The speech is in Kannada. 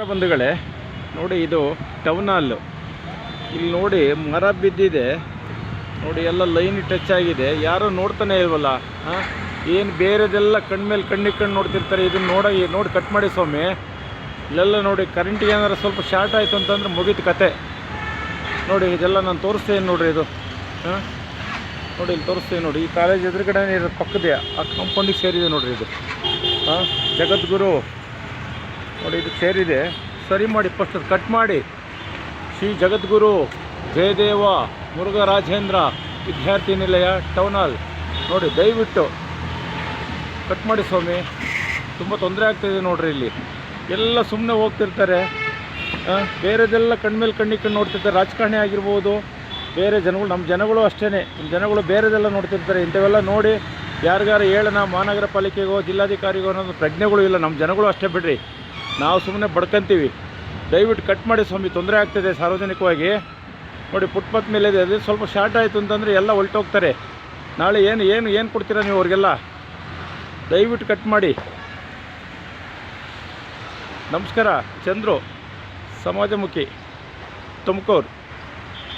ನಮಸ್ಕಾರ ಬಂಧುಗಳೇ, ನೋಡಿ ಇದು ಟೌನ್ ಹಾಲು ಇಲ್ಲಿ ನೋಡಿ ಮರ ಬಿದ್ದಿದೆ. ನೋಡಿ ಎಲ್ಲ ಲೈನ್ ಟಚ್ ಆಗಿದೆ. ಯಾರು ನೋಡ್ತಾನೆ ಇಲ್ವಲ್ಲ? ಹಾಂ? ಏನು ಬೇರೆದೆಲ್ಲ ಕಣ್ಮೇಲೆ ಕಣ್ಣಿಗೆ ಕಣ್ಣು ನೋಡ್ತಿರ್ತಾರೆ. ಇದನ್ನ ನೋಡ ನೋಡಿ ಕಟ್ ಮಾಡಿ ಸ್ವಾಮಿ. ಇಲ್ಲೆಲ್ಲ ನೋಡಿ ಕರೆಂಟಿಗೆ ಏನಾರು ಸ್ವಲ್ಪ ಶಾರ್ಟ್ ಆಯಿತು ಅಂತಂದ್ರೆ ಮುಗಿದ ಕತೆ. ನೋಡಿ ಇದೆಲ್ಲ ನಾನು ತೋರಿಸ್ತೇನೆ ನೋಡ್ರಿ ಇದು. ಹಾಂ? ನೋಡಿ ಇಲ್ಲಿ ತೋರಿಸ್ತೇನೆ ನೋಡಿ ಈ ಕಾಲೇಜ್ ಎದುರುಗಡೆ ಇರೋ ಪಕ್ಕದೇ ಆ ಕಾಂಪೌಂಡಿಗೆ ಸೇರಿದೆ ನೋಡ್ರಿ ಇದು. ಹಾಂ? ಜಗದ್ಗುರು. ನೋಡಿ, ಇದು ಸೇರಿದೆ ಸರಿ ಮಾಡಿ ಫಸ್ಟ್ ಕಟ್ ಮಾಡಿ. ಶ್ರೀ ಜಗದ್ಗುರು ಜಯದೇವ ಮುರುಘರಾಜೇಂದ್ರ ವಿದ್ಯಾರ್ಥಿ ನಿಲಯ ಟೌನ್ ಹಾಲ್ ನೋಡಿ, ದಯವಿಟ್ಟು ಕಟ್ ಮಾಡಿ ಸ್ವಾಮಿ. ತುಂಬ ತೊಂದರೆ ಆಗ್ತಾಯಿದೆ ನೋಡ್ರಿ ಇಲ್ಲಿ. ಎಲ್ಲ ಸುಮ್ಮನೆ ಹೋಗ್ತಿರ್ತಾರೆ. ಬೇರೆದೆಲ್ಲ ಕಣ್ಮೇಲೆ ಕಣ್ಣಿಗೆ ಕಣ್ಣು ನೋಡ್ತಿರ್ತಾರೆ. ರಾಜಕಾರಣಿ ಆಗಿರ್ಬೋದು, ಬೇರೆ ಜನಗಳು ನಮ್ಮ ಜನಗಳು ಅಷ್ಟೇ ನಮ್ಮ ಜನಗಳು ಬೇರೆದೆಲ್ಲ ನೋಡ್ತಿರ್ತಾರೆ. ಇಂಥವೆಲ್ಲ ನೋಡಿ, ಯಾರಿಗಾರು ಹೇಳೋಣ ಮಹಾನಗರ ಪಾಲಿಕೆಗೋ ಜಿಲ್ಲಾಧಿಕಾರಿಗೋ ಅನ್ನೋದು ಪ್ರಜ್ಞೆಗಳು ಇಲ್ಲ. ನಮ್ಮ ಜನಗಳು ಅಷ್ಟೇ ಬಿಡ್ರಿ. ನಾವು ಸುಮ್ಮನೆ ಬಡ್ಕಂತೀವಿ. ದಯವಿಟ್ಟು ಕಟ್ ಮಾಡಿ ಸ್ವಾಮಿ, ತೊಂದರೆ ಆಗ್ತಿದೆ ಸಾರ್ವಜನಿಕವಾಗಿ. ನೋಡಿ, ಫುಟ್ಪಾತ್ ಮೇಲೆ ಇದೆ, ಅದು ಸ್ವಲ್ಪ ಶಾರ್ಟ್ ಆಯಿತು ಅಂತಂದರೆ ಎಲ್ಲ ಹೊಲ್ಟೋಗ್ತಾರೆ. ನಾಳೆ ಏನು ಏನು ಏನು ಕೊಡ್ತೀರಾ ನೀವು ಅವ್ರಿಗೆಲ್ಲ? ದಯವಿಟ್ಟು ಕಟ್ ಮಾಡಿ. ನಮಸ್ಕಾರ, ಚಂದ್ರು, ಸಮಾಜಮುಖಿ, ತುಮಕೂರು.